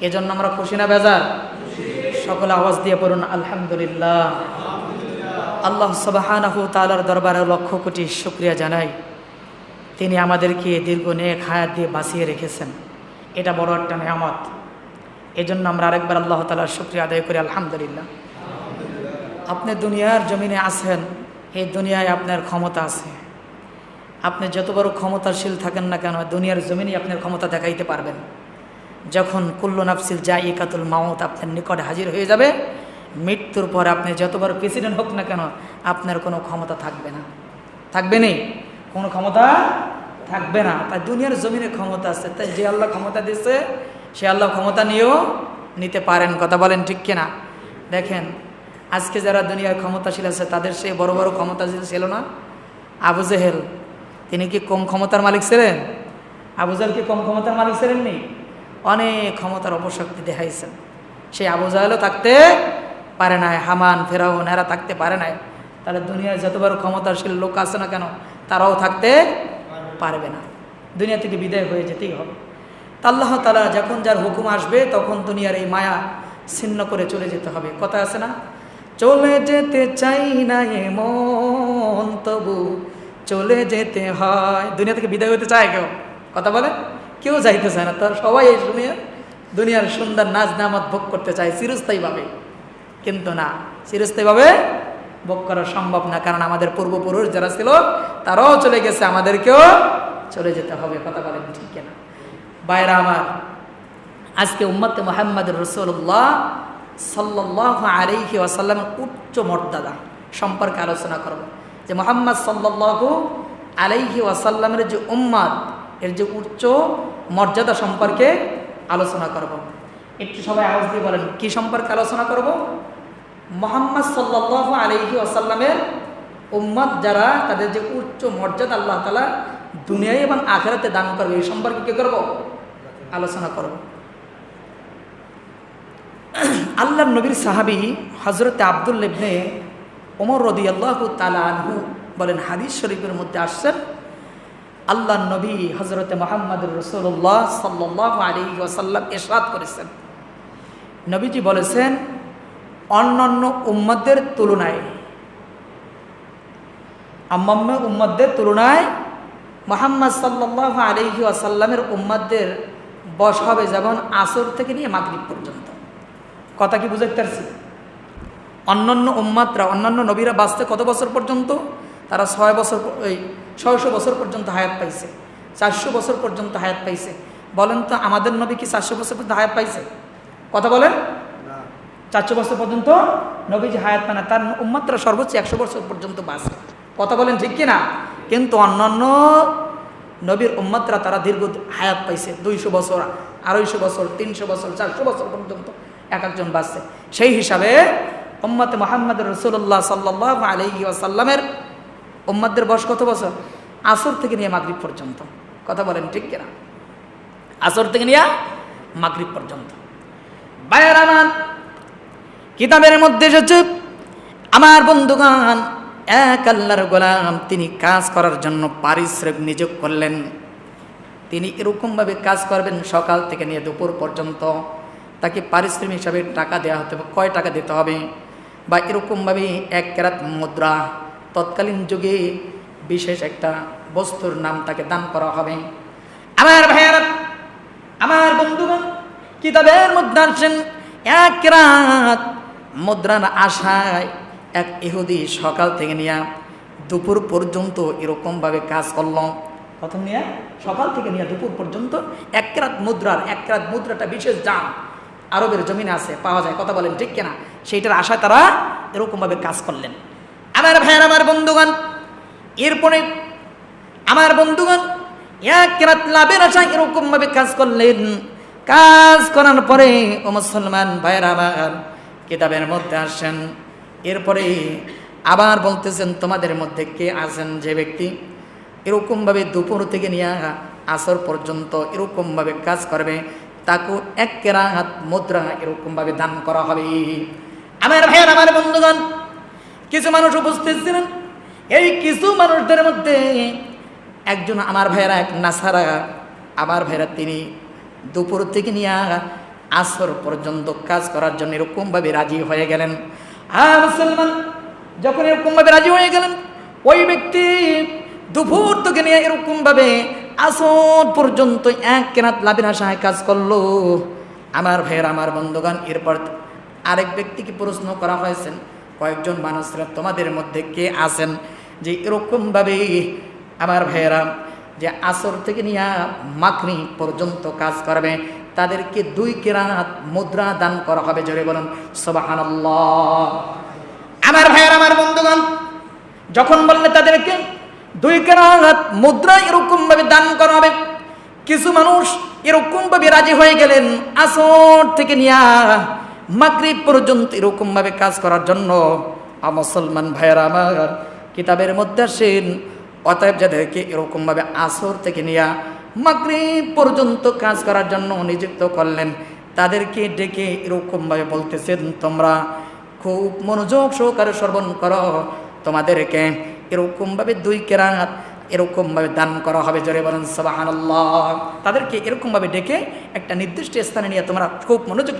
এজন্য আমরা খুশি না বেজার? সকলে আওয়াজ দিয়ে পড়ুন, আলহামদুলিল্লাহ। আল্লাহ সবাহানাহু তালার দরবারে লক্ষ কোটি শুক্রিয়া জানাই। তিনি আমাদেরকে দীর্ঘ নেক হায়াত দিয়ে বাঁচিয়ে রেখেছেন। এটা বড় একটা নেয়ামত। এজন্য আমরা আরেকবার আল্লাহ তালার শুক্রিয়া আদায় করি, আলহামদুলিল্লাহ। আপনি দুনিয়ার জমিনে আছেন, এই দুনিয়ায় আপনার ক্ষমতা আছে। আপনি যত বড় ক্ষমতাশীল থাকেন না কেন, দুনিয়ার জমিনে আপনার ক্ষমতা দেখাইতে পারবেন। যখন কুল্লু নাফসিল যা ইকাতুল মাউত আপনার নিকটে হাজির হয়ে যাবে, মৃত্যুর পর আপনি যতবার প্রেসিডেন্ট হোক না কেন, আপনার কোনো ক্ষমতা থাকবে না। থাকবে নি কোনো ক্ষমতা থাকবে না। তাই দুনিয়ার জমিনে ক্ষমতা আছে, তাই যে আল্লাহ ক্ষমতা দিচ্ছে সে আল্লাহ ক্ষমতা নিয়েও নিতে পারেন। কথা বলেন ঠিক কিনা? দেখেন, আজকে যারা দুনিয়ার ক্ষমতাশীল আছে, তাদের সে বড় বড় ক্ষমতাশীল ছিল না? আবু জেহেল, তিনি কি কম ক্ষমতার মালিক ছিলেন? আবু জাহেল কি কম ক্ষমতার মালিক ছিলেন নি অনেক ক্ষমতার অপশক্তি দেখাইছেন। সেই আবু জাহেলও থাকতে পারে নাই, হামান, ফেরাউন, এরা থাকতে পারে নাই। তাহলে দুনিয়ায় যতবার ক্ষমতাশীল লোক আছে না কেন, তারাও থাকতে পারবে না। দুনিয়া থেকে বিদায় হয়ে যেতেই হবে। আল্লাহ তালা যখন যার হুকুম আসবে, তখন দুনিয়ার এই মায়া ছিন্ন করে চলে যেতে হবে। কথা আছে না? চলে যেতে চাই না এমন তবু চলে যেতে হয়। দুনিয়া থেকে বিদায় হতে চায় কেউ? কথা বলে কেউ যাইতে চায় না। তার সবাই এই শুনে দুনিয়ার সুন্দর নাচ নামত ভোগ করতে চায় চিরস্থায়ীভাবে। কিন্তু না, চিরস্থায়ীভাবে ভোগ করা সম্ভব না। কারণ আমাদের পূর্বপুরুষ যারা ছিল, তারাও চলে গেছে। আমাদেরকেও চলে যেতে হবে। কথা বলেন ঠিক না বাইরা আমার, আজকে উম্মতে মোহাম্মদ রসুল্লাহ সাল্লাহ আলাইহি ওয়াসাল্লামের উচ্চ মর্যাদা সম্পর্কে আলোচনা করব। যে মোহাম্মদ সাল্লাহ আলাইহি ওয়াসাল্লামের যে উম্মাদ এর যে উচ্চ মর্যাদা সম্পর্কে আলোচনা করব। একটু সবাই আওয়াজ দিয়ে বলেন, কি সম্পর্কে আলোচনা করব? মোহাম্মদ সাল্লাহ আলাইহি ওয়াসাল্লামের উম্মাদ যারা, তাদের যে উচ্চ মর্যাদা আল্লাহ তালা দুনিয়ায় এবং আখেরাতে দান করবে, এই সম্পর্কে কী করব? আলোচনা করব। আল্লাহ নবীর সাহাবি হজরত আব্দুল ইবনে ওমর রদি আল্লাহ তালু বলেন, হাদিস শরীফের মধ্যে আসছেন আল্লাহ নবী হজরত মোহাম্মদ রসুল্লাহ সাল্লাহ আলী করেছেন। নবীজি বলেছেন, অন্যান্য উম্মদের তুলনায়, আম্মাম্মা উম্মদের তুলনায় মোহাম্মদ সাল্লাহ আলহি আসাল্লামের উম্মাদের বস হবে যেমন আসর থেকে নিয়ে মাগরিব পর্যন্ত। কথা কি বুঝতে পারছি অন্যান্য উম্মাদরা অন্যান্য নবীরা বাঁচতে কত বছর পর্যন্ত? তারা ছয় বছর ওই ছয়শো বছর পর্যন্ত হায়াত পাইছে। চারশো বছর পর্যন্ত হায়াত পাইছে। বলেন তো আমাদের নবী কি চারশো বছর পর্যন্ত হায়াত পাইছে? কথা বলেন। চারশো বছর পর্যন্ত নবীজি হায়াত পায় না তার উম্মাত্রা সর্বোচ্চ একশো বছর পর্যন্ত বাঁচে। কথা বলেন ঠিক কিনা কিন্তু অন্যান্য নবীর উম্মাত্রা তারা দীর্ঘ হায়াত পাইছে। দুইশো বছর আড়াইশো বছর তিনশো বছর চারশো বছর পর্যন্ত এক একজন বাঁচছে। সেই হিসাবে উম্মতে মোহাম্মদ রসুল্লাহ সাল্লাহ আলহি আসাল্লামের উম্মাদের বয়স কত বছর? আসর থেকে নিয়ে মাগরীব পর্যন্ত। কথা বলেন ঠিক কিনা? আসর থেকে নিয়ে মাগরীব পর্যন্ত। বায়ার আমার কিতাবের মধ্যে এসেছে, আমার বন্ধুগান এক আল্লাহর গোলাম, তিনি কাজ করার জন্য পারিশ্রমিক নিযোগ করলেন। তিনি এরকমভাবে কাজ করবেন সকাল থেকে নিয়ে দুপুর পর্যন্ত। তাকে পারিশ্রমিক হিসাবে টাকা দেওয়া হতে হবে। কয় টাকা দিতে হবে? বা এরকমভাবে এক কেরাত মুদ্রা তৎকালীন যুগে বিশেষ একটা বস্তুর নাম তাকে দান করা হবে। আমার ভাইয়ারা, আমার বন্ধুগণ, কিতাবের মধ্যে আসছেন এক রাত মুদ্রার আশায় এক ইহুদি সকাল থেকে নিয়ে দুপুর পর্যন্ত এরকমভাবে কাজ করল। প্রথম নিয়ে, সকাল থেকে নিয়ে দুপুর পর্যন্ত এক রাত মুদ্রার, এক রাত মুদ্রাটা বিশেষ দাম আরবের জমিনে আছে, পাওয়া যায়, কথা বলেন ঠিক কিনা? সেইটার আশায় তারা এরকমভাবে কাজ করলেন। আমার ভাইয়ের আমার বন্ধুগণ, এরপরে আমার বন্ধুগণ, এক রাত লাভের আশায় এরকমভাবে কাজ করলেন। কাজ করার পরে ও মুসলমান ভাইয়ের আমার কিতাবের মধ্যে আসেন। এরপরে আবার বলতেছেন, তোমাদের মধ্যে কে আছেন যে ব্যক্তি? এরকমভাবে দুপুর থেকে নিয়ে আসর পর্যন্ত এরকমভাবে কাজ করবে। তাকে এক কেরাত মুদ্রা এরকমভাবে দান করা হবে। আমার ভাইয়ের আমার বন্ধুগণ কিছু মানুষ উপস্থিত ছিলেন। এই কিছু মানুষদের মধ্যে একজন আমার ভাইয়েরা, এক নাসারা, আমার ভাইয়েরা তিনি দুপুর থেকে নিয়ে আসর পর্যন্ত কাজ করার জন্য এরকমভাবে রাজি হয়ে গেলেন। হ্যাঁ মুসলমান যখন এরকমভাবে রাজি হয়ে গেলেন, ওই ব্যক্তি দুপুর থেকে নিয়ে এরকমভাবে আসর পর্যন্ত এক কেনাত লাভের আশায় কাজ করল। আমার ভাইয়ের, আমার বন্ধুগান এরপর আরেক ব্যক্তিকে প্রশ্ন করা হয়েছে কয়েকজন মানুষরা তোমাদের মধ্যে কে আছেন? যে এরকমভাবে আমার ভাইয়েরা, যে আসর থেকে নিয়ে মাকনি পর্যন্ত কাজ করবে, তাদেরকে দুই কেরাত মুদ্রা দান করা হবে, জোরে বলুন সবাহান আমার ভাইয়ের, আমার বন্ধুগণ, যখন বললে তাদেরকে দুই কেরাত মুদ্রা এরকম ভাবে দান করা হবে, কিছু মানুষ এরকম ভাবে রাজি হয়ে গেলেন, আসর থেকে নিয়া মাগরিব পর্যন্ত এরকম ভাবে কাজ করার জন্য মুসলমান ভাইয়েরা আমার, কিতাবের মধ্যে আসেন, অতএব যাদেরকে এরকমভাবে আসর থেকে নিয়া মাগরিব পর্যন্ত কাজ করার জন্য নিযুক্ত করলেন, তাদেরকে ডেকে এরকমভাবে বলতেছেন, তোমরা খুব মনোযোগ সহকারে শ্রবণ করো, তোমাদেরকে এরকমভাবে দুই কেরাত এরকমভাবে দান করা হবে, জোরে বলেন সবাহান তাদেরকে এরকমভাবে ডেকে একটা নির্দিষ্ট স্থানে নিয়ে তোমরা খুব মনোযোগ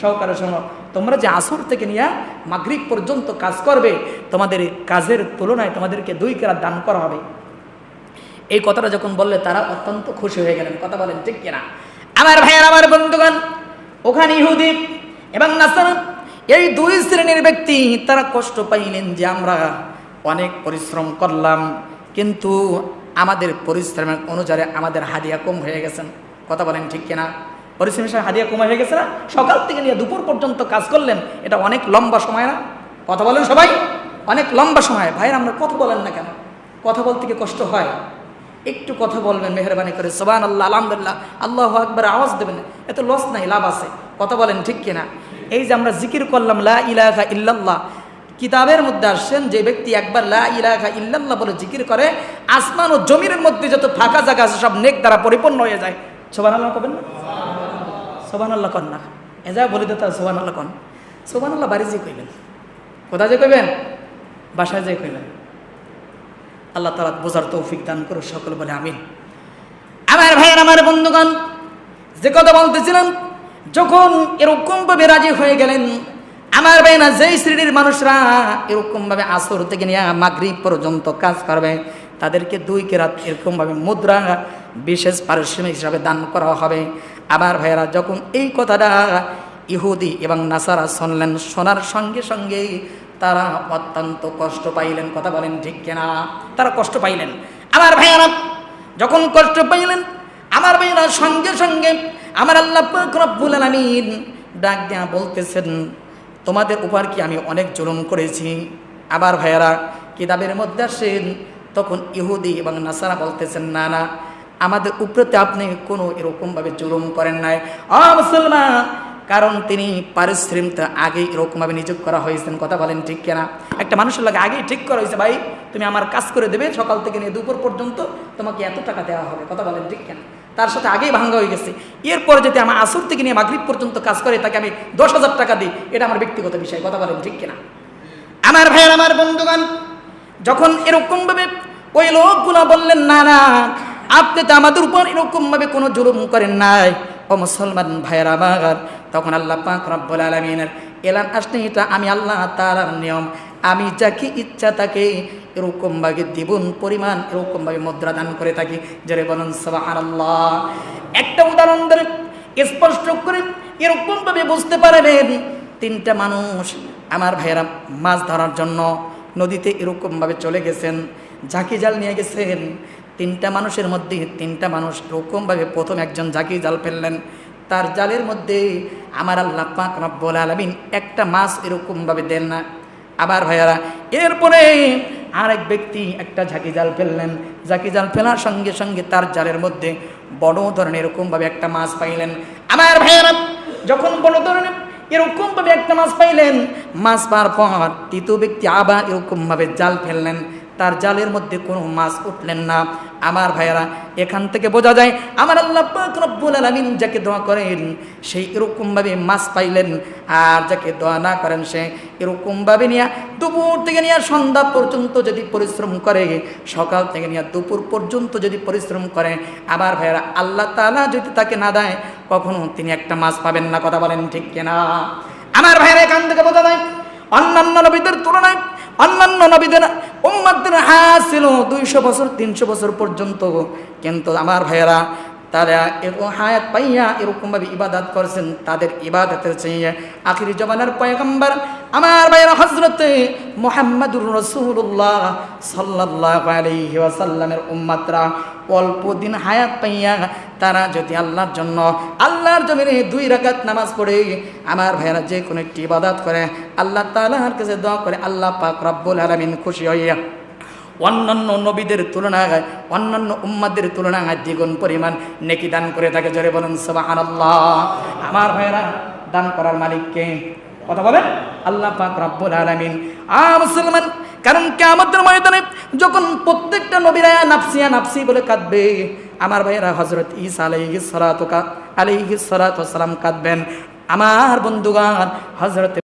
সহকারে শোনো। তোমরা যে আসর থেকে নিয়ে মাগরিব পর্যন্ত কাজ করবে, তোমাদের কাজের তুলনায় তোমাদেরকে দুই কেরাত দান করা হবে। এই কথাটা যখন বললে তারা অত্যন্ত খুশি হয়ে গেলেন। কথা বলেন, ঠিক কিনা? আমার ভাইয়ের, আমার বন্ধুগণ, ওখানে ইহুদি এবং নাসান এই দুই শ্রেণির ব্যক্তি তারা কষ্ট পাইলেন যে আমরা অনেক পরিশ্রম করলাম। কিন্তু আমাদের পরিশ্রমের অনুযায়ী আমাদের হাদিয়া কম হয়ে গেছেন কথা বলেন ঠিক কিনা? পরিশ্রমের সাথে হাদিয়া কম হয়ে গেছে না? সকাল থেকে নিয়ে দুপুর পর্যন্ত কাজ করলেন, এটা অনেক লম্বা সময় না? কথা বলেন সবাই, অনেক লম্বা সময়। ভাইয়ের আমরা কথা বলেন না কেন? কথা বলতে কি কষ্ট হয়? একটু কথা বলবেন, মেহরবানি করে। সোবান আল্লাহ আলহামদুলিল্লাহ। আল্লাহ আকবর, আওয়াজ দেবেন। এত লস নাই, লাভ আছে। কথা বলেন ঠিক কিনা? এই যে আমরা জিকির করলাম, লা ইলাহা ইল্লাল্লাহ কিতাবের মধ্যে আসছেন যে ব্যক্তি একবার লা ইলাহা ইল্লাল্লাহ বলে জিকির করে, আসমান ও জমিনের মধ্যে যত ফাঁকা জায়গা আছে সব নেক দ্বারা পরিপূর্ণ হয়ে যায়। সোবান আল্লাহ কবেন না? সোবান আল্লাহ কন না। এ যা বলে দিতে সোবান আল্লাহ কন। সোবান আল্লাহ বাড়ি যে কইবেন। কোথায় যে কইবেন? বাসায় যে কইবেন। আল্লাহ তালা বোঝার তৌফিক দান করো সকল বলে, আমিন। আমার ভাইয়ের, আমার বন্ধুগণ, যে কথা বলতেছিলাম, যখন এরকম ভাবে রাজি হয়ে গেলেন আমার ভাই না যেই শ্রেণির মানুষরা এরকম ভাবে আসর থেকে নিয়ে মাগরিব পর্যন্ত কাজ করবে, তাদেরকে দুই কেরাত এরকম ভাবে মুদ্রা বিশেষ পারিশ্রমিক হিসাবে দান করা হবে। আমার ভাইয়েরা, যখন এই কথাটা ইহুদি এবং নাসারা শুনলেন, শোনার সঙ্গে সঙ্গে তারা অত্যন্ত কষ্ট পাইলেন। কথা বলেন ঠিক কেনা? তারা কষ্ট পাইলেন। আমার ভাইয়ারা, যখন কষ্ট পাইলেন, আমার ভাইয়েরা সঙ্গে সঙ্গে আমার আল্লাহ রব্বুল আলামিন ডাক দেয়া বলতেছেন তোমাদের উপর কি আমি অনেক জুলুম করেছি? আবার ভাইয়ারা, কিতাবের মধ্যে আসেন, তখন ইহুদি এবং নাসারা বলতেছেন, না না, আমাদের উপরেতে আপনি কোনো এরকমভাবে জুলুম করেন নাই। অ, মুসলমান! কারণ তিনি পারিশ্রমিক আগেই এরকমভাবে নিযোগ করা হয়েছেন। কথা বলেন ঠিক কেনা? একটা মানুষের লাগে আগেই ঠিক করা হয়েছে, ভাই, তুমি আমার কাজ করে দেবে, সকাল থেকে নিয়ে দুপুর পর্যন্ত তোমাকে এত টাকা দেওয়া হবে। কথা বলেন ঠিক কেনা? তার সাথে আগেই ভাঙ্গা হয়ে গেছে। এরপরে যদি আমার আসর থেকে নিয়ে মাগরিব পর্যন্ত কাজ করে, তাকে আমি দশ হাজার টাকা দিই, এটা আমার ব্যক্তিগত বিষয়, কথা বলেন ঠিক কিনা? আমার ভাইয়ের, আমার বন্ধুগান যখন এরকমভাবে ওই লোকগুলো বললেন, না না, আপনি তো আমাদের উপর এরকমভাবে কোনো জুলুম করেন নাই, ও মুসলমান ভাইয়ের আমার। তখন আল্লাহ পাক রব্বুল আলমিনের এলান আসলে এটা আমি আল্লাহ তালার নিয়ম আমি যাকে ইচ্ছা তাকে এরকমভাবে দ্বিগুণ পরিমাণ এরকমভাবে মুদ্রা দান করে থাকি। যারে বলুন সবাহার একটা উদাহরণ ধরে স্পষ্ট করে এরকমভাবে বুঝতে পারবেন, তিনটা মানুষ আমার ভাইয়েরা মাছ ধরার জন্য নদীতে এরকমভাবে চলে গেছেন, ঝাঁকি জাল নিয়ে গেছেন। তিনটা মানুষের মধ্যে তিনটা মানুষ এরকমভাবে প্রথম একজন ঝাঁকি জাল ফেললেন। তার জালের মধ্যে আমার আল্লাহ পাক রব্বুল আলামিন একটা মাছ এরকমভাবে দেন না। আবার ভাইয়ারা, এরপরে আরেক ব্যক্তি একটা ঝাঁকি জাল ফেললেন। ঝাঁকি জাল ফেলার সঙ্গে সঙ্গে তার জালের মধ্যে বড় ধরনের এরকমভাবে একটা মাছ পাইলেন। আবার ভাইয়ারা, যখন বড় ধরনের এরকমভাবে একটা মাছ পাইলেন, মাছ পাওয়ার পর তৃতীয় ব্যক্তি আবার এরকমভাবে জাল ফেললেন। তার জালের মধ্যে কোনো মাছ উঠলেন না। আমার ভাইয়েরা, এখান থেকে বোঝা যায়, আমার আল্লাহ রব্বুল আলামিন যাকে দোয়া করেন সেই এরকমভাবে মাছ পাইলেন, আর যাকে দোয়া না করেন, সে এরকমভাবে নিয়ে দুপুর থেকে নিয়ে সন্ধ্যা পর্যন্ত যদি পরিশ্রম করে, সকাল থেকে নিয়ে দুপুর পর্যন্ত যদি পরিশ্রম করে আবার ভাইয়েরা, আল্লাহ তাআলা যদি তাকে না দেয়, কখনো তিনি একটা মাছ পাবেন না, কথা বলেন ঠিক কিনা? আমার ভাইয়েরা, এখান থেকে বোঝা যায়, অন্যান্য নবীদের তুলনায়, অন্যান্য নবীদের উম্মাদের হায়াত ছিল দুইশো বছর, তিনশো বছর পর্যন্ত কিন্তু আমার ভাইয়েরা, তারা এরকম হায়াত পাইয়া এরকমভাবে ইবাদত করেছেন, তাদের ইবাদতের চেয়ে আখিরি জমানার পয়গম্বর আমার ভাইয়েরা হজরতে মোহাম্মদুর রসুল্লাহ সাল্লাহ আলহি ওয়াসাল্লামের উম্মাতরা অল্প দিন হায়াত পাইয়া তারা যদি আল্লাহর জন্য আল্লাহর জমিনে দুই রাকাত নামাজ পড়ে, আমার ভাইয়েরা যে কোনো একটি ইবাদত করে, আল্লাহ তালার কাছে দোয়া করে আল্লাহ পাক রব্বুল আলমিন খুশি হইয়া অন্যান্য নবীদের তুলনায়, অন্যান্য উম্মাদের তুলনায় দ্বিগুণ পরিমাণ নেকি দান করে থাকে। জোরে বলুন, সুবহানাল্লাহ। আমার ভাইয়েরা, দান করার মালিককে কথা বলেন, আল্লাহ পাক রব্বুল আলামিন। আ মুসলমান, কারণ কিয়ামতের ময়দানে যখন প্রত্যেকটা নবীরা নাফসিয়া নাফসি বলে কাঁদবে আমার ভাইয়েরা হজরত ইসা আলাইহি সালাতু আলাইহি ওয়াস সালাম কাঁদবেন। আমার বন্ধুগান হযরত